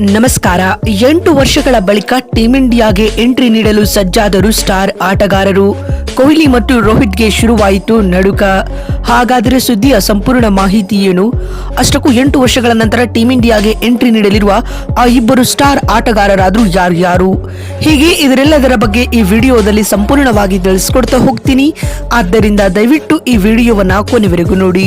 ನಮಸ್ಕಾರ. ಎಂಟು ವರ್ಷಗಳ ಬಳಿಕ ಟೀಂ ಇಂಡಿಯಾಗೆ ಎಂಟ್ರಿ ನೀಡಲು ಸಜ್ಜಾದರು ಸ್ಟಾರ್ ಆಟಗಾರರು. ಕೊಹ್ಲಿ ಮತ್ತು ರೋಹಿತ್ಗೆ ಶುರುವಾಯಿತು ನಡುಕ. ಹಾಗಾದರೆ ಸುದ್ದಿಯ ಸಂಪೂರ್ಣ ಮಾಹಿತಿ ಏನು? ಅಷ್ಟಕ್ಕೂ ಎಂಟು ವರ್ಷಗಳ ನಂತರ ಟೀಂ ಇಂಡಿಯಾಗೆ ಎಂಟ್ರಿ ನೀಡಲಿರುವ ಆ ಇಬ್ಬರು ಸ್ಟಾರ್ ಆಟಗಾರರಾದರೂ ಯಾರ್ಯಾರು ಹೀಗೆ ಇದರೆಲ್ಲದರ ಬಗ್ಗೆ ಈ ವಿಡಿಯೋದಲ್ಲಿ ಸಂಪೂರ್ಣವಾಗಿ ತಿಳಿಸ್ಕೊಡ್ತಾ ಹೋಗ್ತೀನಿ. ಆದ್ದರಿಂದ ದಯವಿಟ್ಟು ಈ ವಿಡಿಯೋವನ್ನ ಕೊನೆವರೆಗೂ ನೋಡಿ.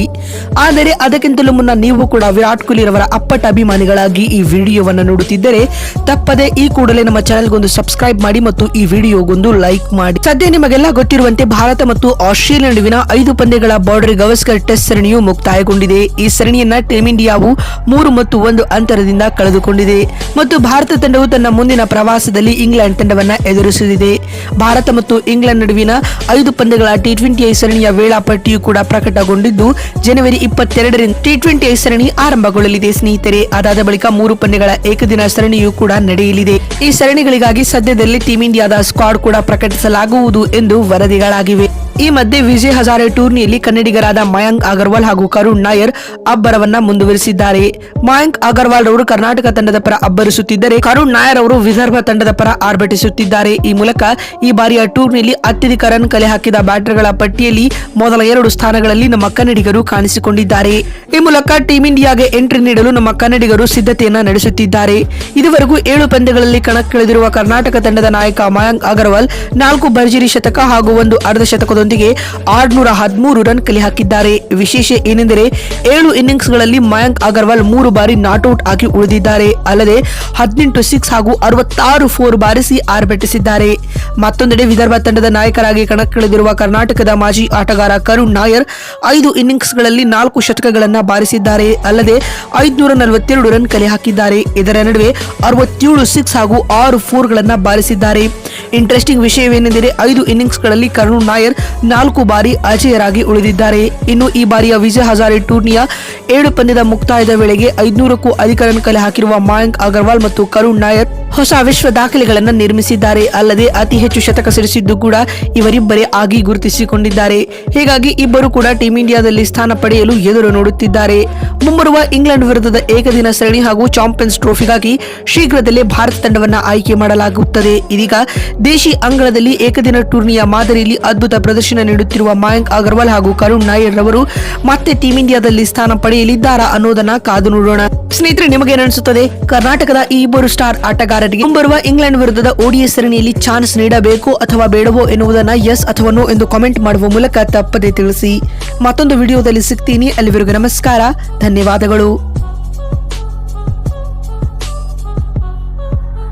ಆದರೆ ಅದಕ್ಕಿಂತಲೂ ಮುನ್ನ ನೀವು ಕೂಡ ವಿರಾಟ್ ಕೊಹ್ಲಿ ರವರ ಅಪ್ಪಟ ಅಭಿಮಾನಿಗಳಾಗಿ ಈ ವಿಡಿಯೋವನ್ನ ನೋಡುತ್ತಿದ್ದರೆ ತಪ್ಪದೆ ಈ ಕೂಡಲೇ ನಮ್ಮ ಚಾನೆಲ್ಗೊಂದು ಸಬ್ಸ್ಕ್ರೈಬ್ ಮಾಡಿ ಮತ್ತು ಈ ವಿಡಿಯೋಗೊಂದು ಲೈಕ್ ಮಾಡಿ. ಸದ್ಯ ನಿಮಗೆಲ್ಲ ಗೊತ್ತಿರುವಂತೆ ಭಾರತ ಮತ್ತು ಆಸ್ಟ್ರೇಲಿಯಾ ನಡುವಿನ ಐದು ಪಂದ್ಯಗಳ ಬಾರ್ಡರ್ ಗವಸ್ಕರ್ ಟೆಸ್ಟ್ ಸರಣಿಯು ಮುಕ್ತಾಯಗೊಂಡಿದೆ. ಈ ಸರಣಿಯನ್ನ ಟೀಂ ಇಂಡಿಯಾವು ಮೂರು ಮತ್ತು ಒಂದು ಅಂತರದಿಂದ ಕಳೆದುಕೊಂಡಿದೆ. ಮತ್ತು ಭಾರತ ತಂಡವು ತನ್ನ ಮುಂದಿನ ಪ್ರವಾಸದಲ್ಲಿ ಇಂಗ್ಲೆಂಡ್ ತಂಡವನ್ನು ಎದುರಿಸಲಿದೆ. ಭಾರತ ಮತ್ತು ಇಂಗ್ಲೆಂಡ್ ನಡುವಿನ ಐದು ಪಂದ್ಯಗಳ ಟಿ ಟ್ವೆಂಟಿ ಐ ಸರಣಿಯ ವೇಳಾಪಟ್ಟಿಯು ಕೂಡ ಪ್ರಕಟಗೊಂಡಿದ್ದು, ಜನವರಿ ಇಪ್ಪತ್ತೆರಡರಿಂದ ಟಿ ಟ್ವೆಂಟಿ ಐ ಸರಣಿ ಆರಂಭಗೊಳ್ಳಲಿದೆ. ಸ್ನೇಹಿತರೆ, ಅದಾದ ಬಳಿಕ ಮೂರು ಪಂದ್ಯಗಳ ಏಕದಿನ ಸರಣಿಯು ಕೂಡ ನಡೆಯಲಿದೆ. ಈ ಸರಣಿಗಳಿಗಾಗಿ ಸದ್ಯದಲ್ಲಿ ಟೀಂ ಇಂಡಿಯಾದ ಸ್ಕ್ವಾಡ್ ಕೂಡ ಪ್ರಕಟಿಸಲಾಗುವುದು ಎಂದು ವರದಿಗಳಾಗಿವೆ. ಈ ಮಧ್ಯೆ ವಿಜಯ್ ಹಜಾರೆ ಟೂರ್ನಿಯಲ್ಲಿ ಕನ್ನಡಿಗರಾದ ಮಯಾಂಕ್ ಅಗರ್ವಾಲ್ ಹಾಗೂ ಕರುಣ್ ನಾಯರ್ ಅಬ್ಬರವನ್ನ ಮುಂದುವರಿಸಿದ್ದಾರೆ. ಮಯಾಂಕ್ ಅಗರ್ವಾಲ್ ಅವರು ಕರ್ನಾಟಕ ತಂಡದ ಪರ ಅಬ್ಬರಿಸುತ್ತಿದ್ದರೆ, ಕರುಣ್ ನಾಯರ್ ಅವರು ವಿದರ್ಭ ತಂಡದ ಪರ ಆರ್ಭಟಿಸುತ್ತಿದ್ದಾರೆ. ಈ ಮೂಲಕ ಈ ಬಾರಿಯ ಟೂರ್ನಿಯಲ್ಲಿ ಅತ್ಯಧಿಕ ರನ್ ಕಲೆ ಹಾಕಿದ ಬ್ಯಾಟರ್ಗಳ ಪಟ್ಟಿಯಲ್ಲಿ ಮೊದಲ ಎರಡು ಸ್ಥಾನಗಳಲ್ಲಿ ನಮ್ಮ ಕನ್ನಡಿಗರು ಕಾಣಿಸಿಕೊಂಡಿದ್ದಾರೆ. ಈ ಮೂಲಕ ಟೀಂ ಇಂಡಿಯಾಗೆ ಎಂಟ್ರಿ ನೀಡಲು ನಮ್ಮ ಕನ್ನಡಿಗರು ಸಿದ್ಧತೆಯನ್ನ ನಡೆಸುತ್ತಿದ್ದಾರೆ. ಇದುವರೆಗೂ ಏಳು ಪಂದ್ಯಗಳಲ್ಲಿ ಕಣಕ್ಕಿಳಿದಿರುವ ಕರ್ನಾಟಕ ತಂಡದ ನಾಯಕ ಮಯಾಂಕ್ ಅಗರ್ವಾಲ್ ನಾಲ್ಕು ಭರ್ಜರಿ ಶತಕ ಹಾಗೂ ಒಂದು ಅರ್ಧ ಶತಕದೊಂದಿಗೆ ಆರ್ನೂರ ಹದಿಮೂರು ರನ್ ಕಲೆ ಹಾಕಿದ್ದಾರೆ. ವಿಶೇಷ ಏನೆಂದರೆ ಏಳು ಇನ್ನಿಂಗ್ಸ್ಗಳಲ್ಲಿ ಮಯಾಂಕ್ ಅಗರ್ವಾಲ್ ಮೂರು ಬಾರಿ ನಾಟ್ಔಟ್ ಆಗಿ ಉಳಿದಿದ್ದಾರೆ. ಅಲ್ಲದೆ ಹದಿನೆಂಟು ಸಿಕ್ಸ್ ಹಾಗೂ ಅರವತ್ತಾರು ಫೋರ್ ಬಾರಿಸಿ ಆರ್ಭಟಿಸಿದ್ದಾರೆ ಮತ್ತೊಂದೆಡೆ ವಿದರ್ಭ ತಂಡದ ನಾಯಕರಾಗಿ ಕಣಕ್ಕಿಳಿದಿರುವ ಕರ್ನಾಟಕದ ಮಾಜಿ ಆಟಗಾರ ಕರುಣ್ ನಾಯರ್ ಐದು ಇನ್ನಿಂಗ್ಸ್ಗಳಲ್ಲಿ ನಾಲ್ಕು ಶತಕಗಳನ್ನು ಬಾರಿಸಿದ್ದಾರೆ. ಅಲ್ಲದೆ ಐದುನೂರ ನಲವತ್ತೆರಡು ರನ್ ಕಲೆ ಹಾಕಿದ್ದಾರೆ. ಇದರ ನಡುವೆ ಅರವತ್ತೇಳು ಸಿಕ್ಸ್ ಹಾಗೂ ಆರು ಫೋರ್ ಗಳನ್ನ ಬಾರಿಸಿದ್ದಾರೆ. ಇಂಟ್ರೆಸ್ಟಿಂಗ್ ವಿಷಯವೇನೆಂದರೆ ಐದು ಇನ್ನಿಂಗ್ಸ್ಗಳಲ್ಲಿ ಕರುಣ್ ನಾಯರ್ ನಾಲ್ಕು ಬಾರಿ ಅಜೇಯರಾಗಿ ಉಳಿದಿದ್ದಾರೆ. ಇನ್ನು ಈ ಬಾರಿಯ ವಿಜಯ್ ಹಜಾರೆ ಟೂರ್ನಿಯ ಏಳು ಪಂದ್ಯದ ಮುಕ್ತಾಯದ ವೇಳೆಗೆ ಐದುನೂರಕ್ಕೂ ಅಧಿಕ ರನ್ ಕಲೆ ಹಾಕಿರುವ ಮಯಾಂಕ್ ಅಗರ್ವಾಲ್ ಮತ್ತು ಕರುಣ್ ನಾಯರ್ ಹೊಸ ವಿಶ್ವ ದಾಖಲೆಗಳನ್ನು ನಿರ್ಮಿಸಿದ್ದಾರೆ. ಅಲ್ಲದೆ ಅತಿ ಹೆಚ್ಚು ಶತಕ ಸಿಡಿಸಿದ್ದು ಕೂಡ ಇವರಿಬ್ಬರೇ ಆಗಿ ಗುರುತಿಸಿಕೊಂಡಿದ್ದಾರೆ. ಹೀಗಾಗಿ ಇಬ್ಬರು ಕೂಡ ಟೀಂ ಇಂಡಿಯಾದಲ್ಲಿ ಸ್ಥಾನ ಪಡೆಯಲು ಎದುರು ನೋಡುತ್ತಿದ್ದಾರೆ. ಮುಂಬರುವ ಇಂಗ್ಲೆಂಡ್ ವಿರುದ್ಧದ ಏಕದಿನ ಸರಣಿ ಹಾಗೂ ಚಾಂಪಿಯನ್ಸ್ ಟ್ರೋಫಿಗಾಗಿ ಶೀಘ್ರದಲ್ಲೇ ಭಾರತ ತಂಡವನ್ನು ಆಯ್ಕೆ ಮಾಡಲಾಗುತ್ತದೆ. ಇದೀಗ ದೇಶಿ ಅಂಗಳದಲ್ಲಿ ಏಕದಿನ ಟೂರ್ನಿಯ ಮಾದರಿಯಲ್ಲಿ ಅದ್ಭುತ ಪ್ರದರ್ಶನ ನೀಡುತ್ತಿರುವ ಮಯಾಂಕ್ ಅಗರ್ವಾಲ್ ಹಾಗೂ ಕರುಣ್ ನಾಯರ್ ರವರು ಮತ್ತೆ ಟೀಂ ಇಂಡಿಯಾದಲ್ಲಿ ಸ್ಥಾನ ಪಡೆಯಲಿದ್ದಾರಾ ಅನ್ನೋದನ್ನ ಕಾದು ನೋಡೋಣ. ಸ್ನೇಹಿತರೆ ನಿಮಗೆ ಅನಿಸುತ್ತದೆ? ಕರ್ನಾಟಕದ ಈ ಇಬ್ಬರು ಸ್ಟಾರ್ ಆಟಗಾರರಿಗೆ ಮುಂಬರುವ ಇಂಗ್ಲೆಂಡ್ ವಿರುದ್ಧದ ಓಡಿಎಸ್ ಸರಣಿಯಲ್ಲಿ ಚಾನ್ಸ್ ನೀಡಬೇಕು ಅಥವಾ ಬೇಡವೋ ಎನ್ನುವುದನ್ನ ಎಸ್ ಅಥವಾ ನೋ ಎಂದು ಕಾಮೆಂಟ್ ಮಾಡುವ ಮೂಲಕ ತಪ್ಪದೆ ತಿಳಿಸಿ. ಮತ್ತೊಂದು ವಿಡಿಯೋದಲ್ಲಿ ಸಿಗ್ತೀನಿ. ಅಲ್ಲಿವರೆಗೂ ನಮಸ್ಕಾರ. ಧನ್ಯವಾದಗಳು.